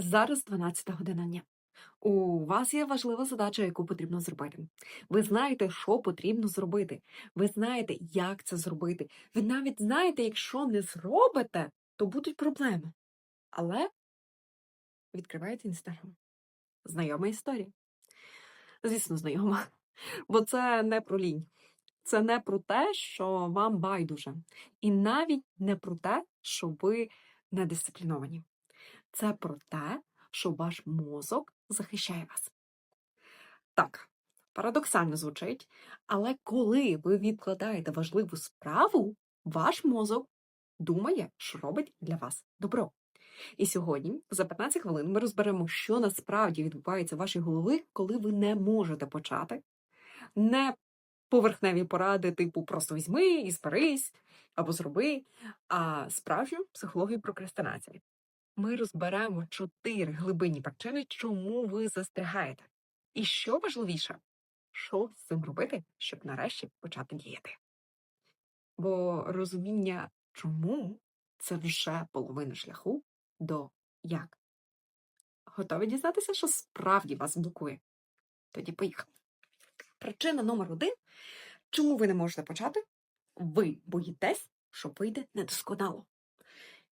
Зараз 12 година дня. У вас є важлива задача, яку потрібно зробити. Ви знаєте, що потрібно зробити. Ви знаєте, як це зробити. Ви навіть знаєте, якщо не зробите, то будуть проблеми. Але відкриваєте інстаграм. Знайома історія. Звісно, знайома. Бо це не про лінь. Це не про те, що вам байдуже. І навіть не про те, що ви недисципліновані. Це про те, що ваш мозок захищає вас. Так, парадоксально звучить, але коли ви відкладаєте важливу справу, ваш мозок думає, що робить для вас добро. І сьогодні, за 15 хвилин, ми розберемо, що насправді відбувається в вашій голові, коли ви не можете почати, не поверхневі поради, типу просто візьми і зберись або зроби, а справжню психологію прокрастинації. Ми розберемо чотири глибинні причини, чому ви застрягаєте. І що важливіше, що з цим робити, щоб нарешті почати діяти. Бо розуміння, чому це вже половина шляху до як. Готові дізнатися, що справді вас блокує? Тоді поїхали. Причина номер один, чому ви не можете почати? Ви боїтесь, що вийде недосконало.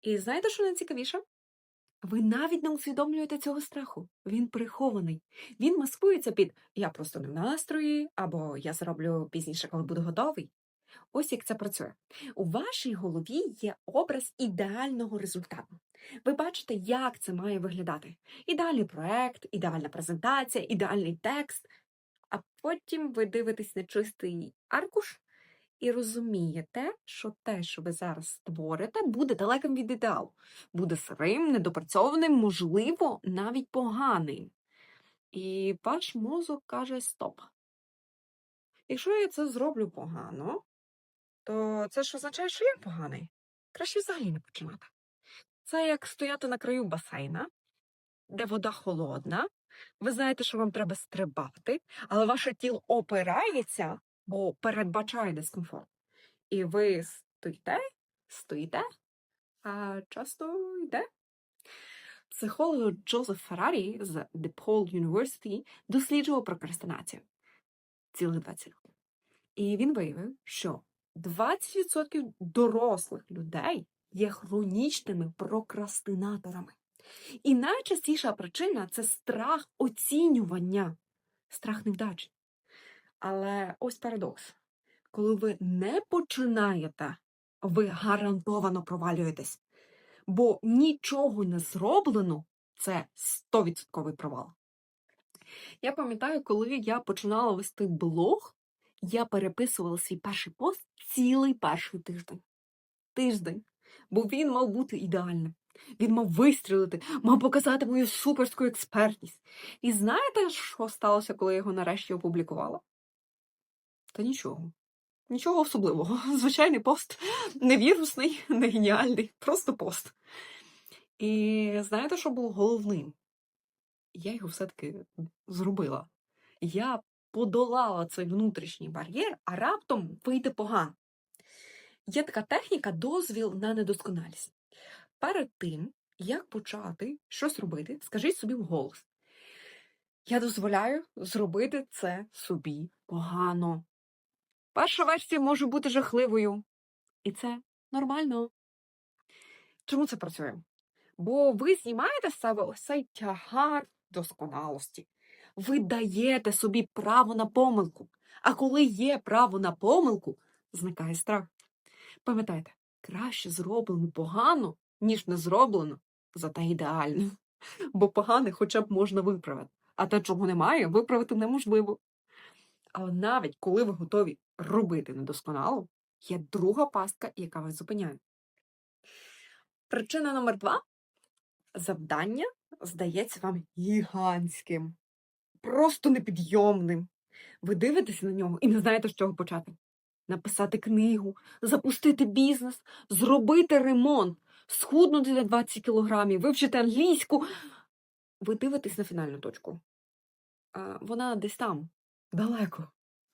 І знаєте, що найцікавіше? Ви навіть не усвідомлюєте цього страху. Він прихований. Він маскується під я просто не в настрої, або я зроблю пізніше, коли буду готовий. Ось як це працює. У вашій голові є образ ідеального результату. Ви бачите, як це має виглядати. Ідеальний проект, ідеальна презентація, ідеальний текст. А потім ви дивитесь на чистий аркуш і розумієте, що те, що ви зараз створите, буде далеким від ідеалу. Буде сирим, недопрацьованим, можливо, навіть поганим. І ваш мозок каже: Стоп. Якщо я це зроблю погано, то це ж означає, що я поганий. Краще взагалі не починати. Це як стояти на краю басейна, де вода холодна. Ви знаєте, що вам треба стрибати, але ваше тіло опирається, бо передбачає дискомфорт. І ви стоїте, стоїте, а часто йде. Психолог Джозеф Феррарі з DePaul University досліджував прокрастинацію цілих 20 років. І він виявив, що 20% дорослих людей є хронічними прокрастинаторами. І найчастіша причина це страх оцінювання, страх невдачі. Але ось парадокс. Коли ви не починаєте, ви гарантовано провалюєтесь. Бо нічого не зроблено це 100% провал. Я пам'ятаю, коли я починала вести блог, я переписувала свій перший пост цілий перший тиждень. Тиждень. Бо він мав бути ідеальним. Він мав вистрілити, мав показати мою суперську експертність. І знаєте, що сталося, коли я його нарешті опублікувала? Та нічого. Нічого особливого. Звичайний пост. Не вірусний, не геніальний, просто пост. І знаєте, що було головним? Я його все-таки зробила. Я подолала цей внутрішній бар'єр, а раптом вийде погано. Є така техніка дозвіл на недосконалість. Перед тим, як почати щось робити, скажіть собі вголос. Я дозволяю зробити це собі погано. Перша версія може бути жахливою. І це нормально. Чому це працює? Бо ви знімаєте з себе ось цей тягар досконалості. Ви даєте собі право на помилку. А коли є право на помилку, зникає страх. Пам'ятайте, краще зроблено погано, ніж не зроблено, зате ідеально. Бо погане хоча б можна виправити, а те, чого немає, виправити неможливо. Але навіть коли ви готові робити недосконало, є друга пастка, яка вас зупиняє. Причина номер два завдання здається вам гігантським, просто непідйомним. Ви дивитеся на нього і не знаєте, з чого почати. Написати книгу, запустити бізнес, зробити ремонт, схуднути на 20 кілограмів, вивчити англійську. Ви дивитесь на фінальну точку. Вона десь там, далеко.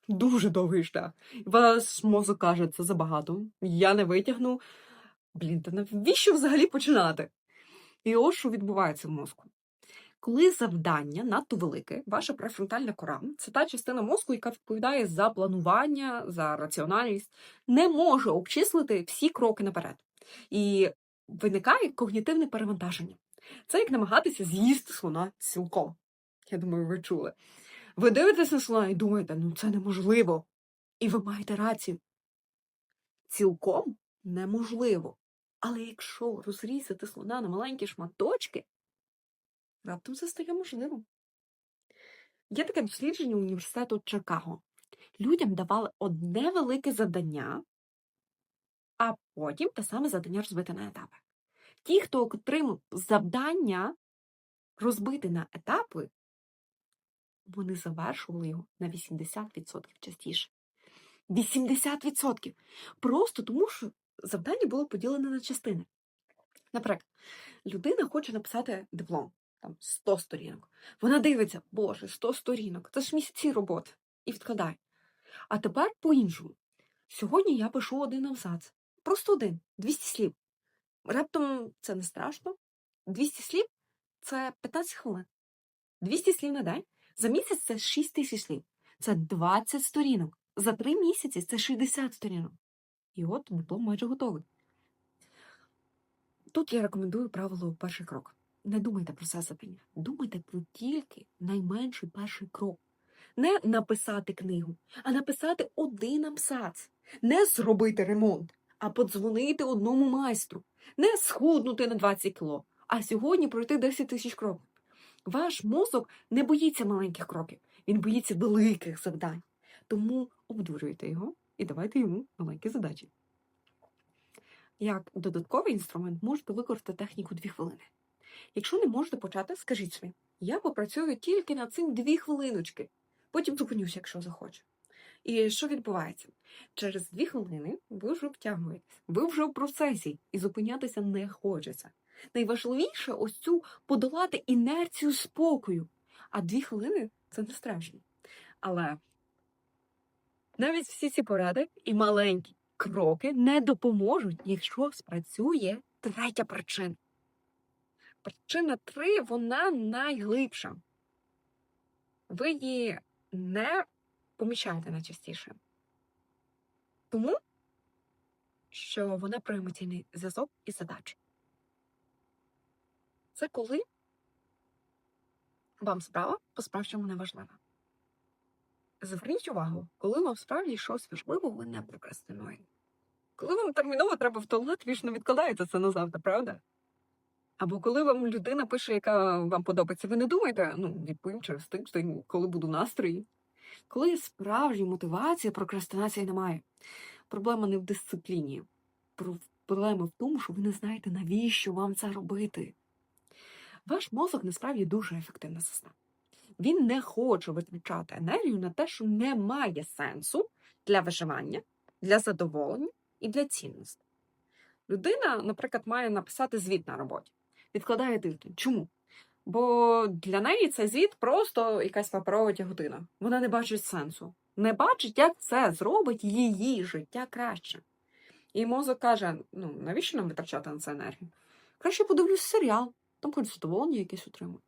Дуже довгий шлях. Ваш мозок каже, це забагато. Я не витягну. Блін, та навіщо взагалі починати? І ось що відбувається в мозку. Коли завдання надто велике, ваша префронтальна кора це та частина мозку, яка відповідає за планування, за раціональність, не може обчислити всі кроки наперед. І виникає когнітивне перевантаження. Це як намагатися з'їсти слона цілком. Я думаю, ви чули. Ви дивитесь на слона і думаєте, ну це неможливо. І ви маєте рацію. Цілком неможливо. Але якщо розрізати слона на маленькі шматочки, раптом це стає можливим. Є таке дослідження університету Чикаго. Людям давали одне велике завдання, а потім те саме завдання розбити на етапи. Ті, хто отримав завдання розбити на етапи, вони завершували його на 80% частіше. 80%! Просто тому, що завдання було поділене на частини. Наприклад, людина хоче написати диплом, там 100 сторінок. Вона дивиться, боже, 100 сторінок, це ж місяці роботи, і відкладає. А тепер по-іншому. Сьогодні я пишу один абзац. Просто один, 200 слів. Раптом це не страшно. 200 слів це 15 хвилин. 200 слів на день. За місяць це 6 тисяч слів. Це 20 сторінок. За 3 місяці це 60 сторінок. І от диплом майже готовий. Тут я рекомендую правило перший крок. Не думайте про завдання. Думайте про тільки найменший перший крок. Не написати книгу, а написати один абзац. Не зробити ремонт, а подзвонити одному майстру. Не схуднути на 20 кіло, а сьогодні пройти 10 тисяч кроків. Ваш мозок не боїться маленьких кроків, він боїться великих завдань. Тому обдурюйте його і давайте йому маленькі задачі. Як додатковий інструмент можете використати техніку 2 хвилини. Якщо не можете почати, скажіть собі, я попрацюю тільки на цим 2 хвилиночки, потім зупинюся, якщо захочу. І що відбувається? Через 2 хвилини ви вже втягуєтесь, ви вже в процесі і зупинятися не хочеться. Найважливіше ось цю подолати інерцію спокою. А 2 хвилини це не страшно. Але навіть всі ці поради і маленькі кроки не допоможуть, якщо спрацює третя причина. Причина три вона найглибша. Ви її не помічаєте найчастіше. Тому, що вона про емоційний зв'язок і задачі. Це коли вам справа по-справжньому не важлива. Зверніть увагу, коли вам справді щось важливо, ви не прокрастинуєте. Коли вам терміново треба в туалет, ви ж не відкладаєте це на завтра, правда? Або коли вам людина пише, яка вам подобається, ви не думаєте, ну, відповім через тиждень, коли буду настрої. Коли справжня мотивація, прокрастинації немає. Проблема не в дисципліні. Проблема в тому, що ви не знаєте, навіщо вам це робити. Ваш мозок насправді дуже ефективна система. Він не хоче витрачати енергію на те, що не має сенсу для виживання, для задоволення і для цінності. Людина, наприклад, має написати звіт на роботі, відкладає тиждень. Чому? Бо для неї цей звіт просто якась паперова тяготина. Вона не бачить сенсу, не бачить, як це зробить її життя краще. І мозок каже: ну навіщо нам витрачати на це енергію? Краще подивлюсь серіал, там хоч задоволення якесь отримую.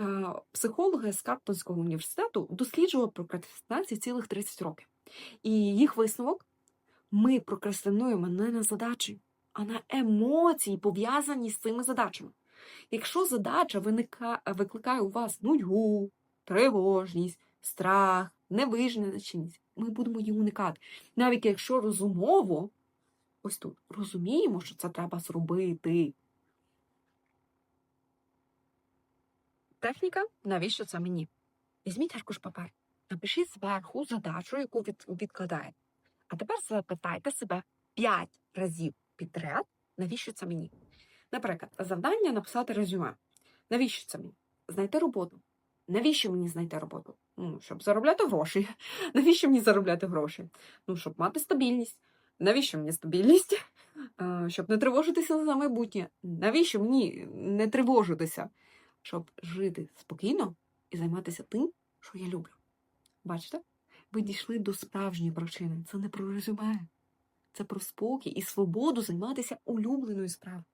Е, Психологи з Карпенського університету досліджували прокрастинацію цілих 30 років. І їх висновок ми прокрастинуємо не на задачі, а на емоції, пов'язані з цими задачами. Якщо задача виника, викликає у вас нудьгу, тривожність, страх, невизначеність, ми будемо її уникати. Навіть якщо розумово, ось тут розуміємо, що це треба зробити. Техніка, навіщо це мені? Візьміть аркуш папер, напишіть зверху задачу, яку від, відкладаєте. А тепер запитайте себе 5 разів підряд, навіщо це мені? Наприклад, завдання написати резюме. Навіщо це мені? Знайти роботу. Навіщо мені знайти роботу? Ну, щоб заробляти гроші. Навіщо мені заробляти гроші? Ну, щоб мати стабільність. Навіщо мені стабільність? Щоб не тривожитися за майбутнє. Навіщо мені не тривожитися? Щоб жити спокійно і займатися тим, що я люблю. Бачите? Ви дійшли до справжньої причини. Це не про резюме. Це про спокій і свободу займатися улюбленою справою.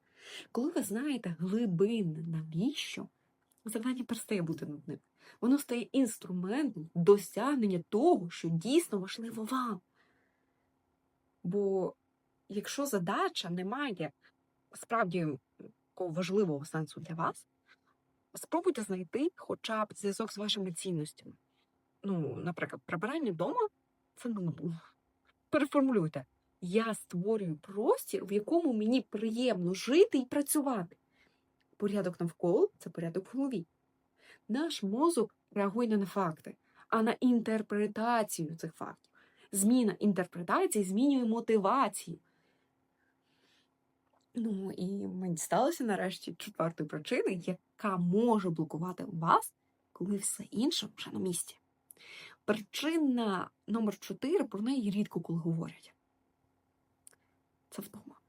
Коли ви знаєте глибинне навіщо, завдання перестає бути нудним. Воно стає інструментом досягнення того, що дійсно важливо вам. Бо якщо задача не має справді важливого сенсу для вас, спробуйте знайти хоча б зв'язок з вашими цінностями. Ну, наприклад, прибирання вдома це нудно. Переформулюйте. Я створюю простір, в якому мені приємно жити і працювати. Порядок навколо це порядок в голові. Наш мозок реагує не на факти, а на інтерпретацію цих фактів. Зміна інтерпретації змінює мотивацію. Ну і ми дісталися нарешті четвертої причини, яка може блокувати вас, коли все інше вже на місці. Причина номер 4 про неї рідко коли говорять. Це вдома.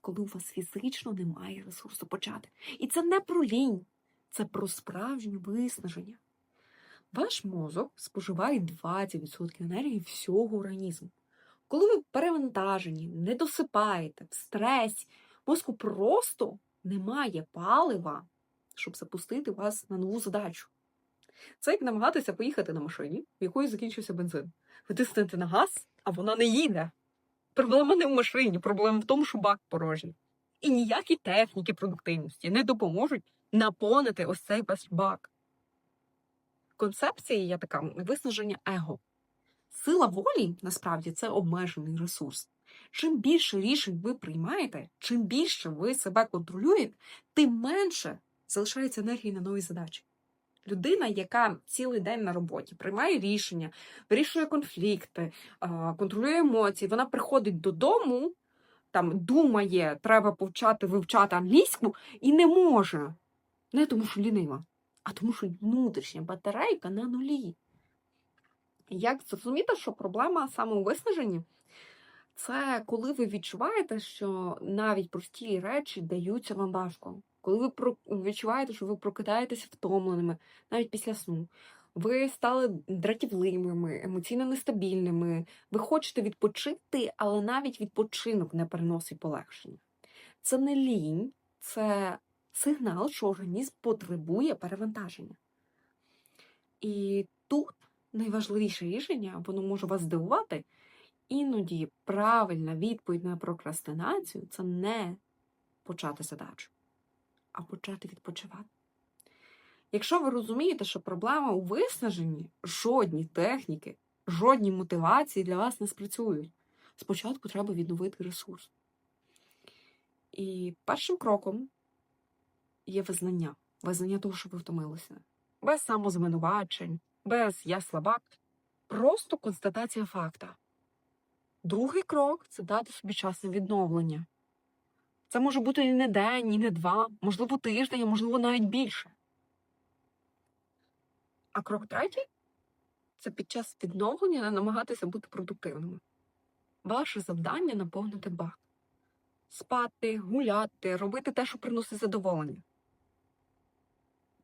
Коли у вас фізично немає ресурсу почати. І це не про лінь, це про справжнє виснаження. Ваш мозок споживає 20% енергії всього організму. Коли ви перевантажені, не досипаєте, в стресі, мозку просто немає палива, щоб запустити вас на нову задачу. Це як намагатися поїхати на машині, в якої закінчився бензин. Ви тиснете на газ, а вона не їде. Проблема не в машині, проблема в тому, що бак порожній. І ніякі техніки продуктивності не допоможуть наповнити ось цей ваш бак. Концепція є така виснаження его. Сила волі насправді це обмежений ресурс. Чим більше рішень ви приймаєте, чим більше ви себе контролюєте, тим менше залишається енергії на нові задачі. Людина, яка цілий день на роботі приймає рішення, вирішує конфлікти, контролює емоції, вона приходить додому, там думає, треба повчати, вивчати англійську і не може. Не тому, що лінива, а тому, що внутрішня батарейка на нулі. Як зрозуміти, що проблема саме? Це коли ви відчуваєте, що навіть прості речі даються вам важко. Коли ви відчуваєте, що ви прокидаєтеся втомленими навіть після сну, ви стали дратівливими, емоційно нестабільними, ви хочете відпочити, але навіть відпочинок не переносить полегшення. Це не лінь, це сигнал, що організм потребує перевантаження. І тут найважливіше рішення, воно може вас здивувати. Іноді правильна відповідь на прокрастинацію це не почати задачу, а почати відпочивати. Якщо ви розумієте, що проблема у виснаженні, жодні техніки, жодні мотивації для вас не спрацюють. Спочатку треба відновити ресурс. І першим кроком є визнання. Визнання того, що ви втомилися. Без самозвинувачень, без я слабак. Просто констатація факта. Другий крок це дати собі час на відновлення. Це може бути і не день, і не два, можливо, тиждень, а можливо, навіть більше. А крок третій це під час відновлення не намагатися бути продуктивними. Ваше завдання наповнити бак. Спати, гуляти, робити те, що приносить задоволення.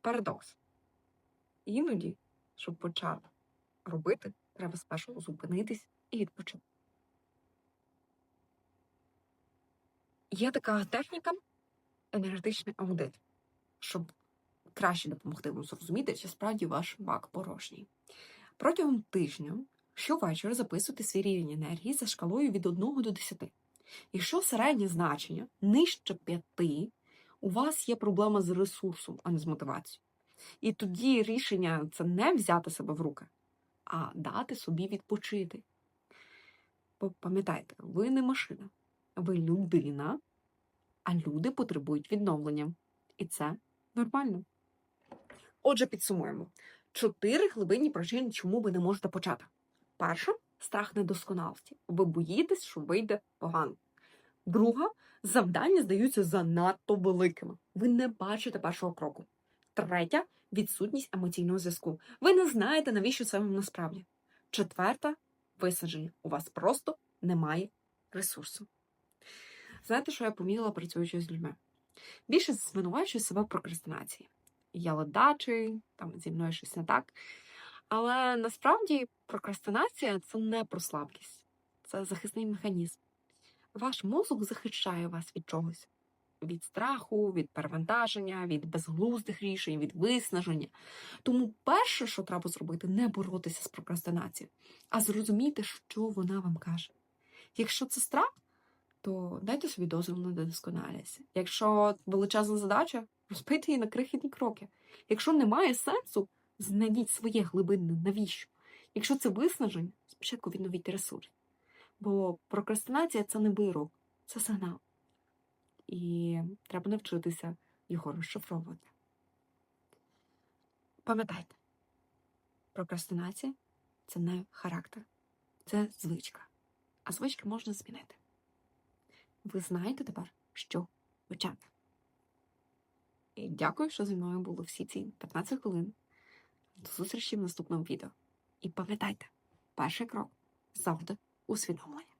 Парадокс. Іноді, щоб почати робити, треба спершу зупинитись і відпочити. Є така техніка енергетичний аудит, щоб краще допомогти вам зрозуміти, чи справді ваш бак порожній. Протягом тижня щовечора записуйте свій рівень енергії за шкалою від 1 до 10. Якщо середнє значення нижче 5, у вас є проблема з ресурсом, а не з мотивацією. І тоді рішення це не взяти себе в руки, а дати собі відпочити. Бо пам'ятайте, ви не машина, ви людина, а люди потребують відновлення. І це нормально. Отже, підсумуємо: чотири глибинні причини, чому ви не можете почати. Перша страх недосконалості. Ви боїтесь, що вийде погано. Друга завдання здаються занадто великими. Ви не бачите першого кроку. Третя відсутність емоційного зв'язку. Ви не знаєте, навіщо це вам насправді. Четверта висадження. У вас просто немає ресурсу. Знаєте, що я помітила, працюючи з людьми? Більше звинувачую себе в прокрастинації. Я ледачий, там зі мною щось не так. Але насправді прокрастинація це не про слабкість, це захисний механізм. Ваш мозок захищає вас від чогось. від страху, від перевантаження, від безглуздих рішень, від виснаження. Тому перше, що треба зробити, не боротися з прокрастинацією, а зрозуміти, що вона вам каже. Якщо це страх, то дайте собі дозвіл на досконалість. Якщо величезна задача, розбийте її на крихітні кроки. Якщо немає сенсу, знайдіть своє глибинне навіщо. Якщо це виснаження, спочатку відновіть ресурс. Бо прокрастинація це не вирок, це сигнал. І треба навчитися його розшифровувати. Пам'ятайте, прокрастинація це не характер, це звичка. А звички можна змінити. Ви знаєте тепер, що почати. І дякую, що зі мною було всі ці 15 хвилин. До зустрічі в наступному відео. І пам'ятайте, перший крок завжди усвідомлення.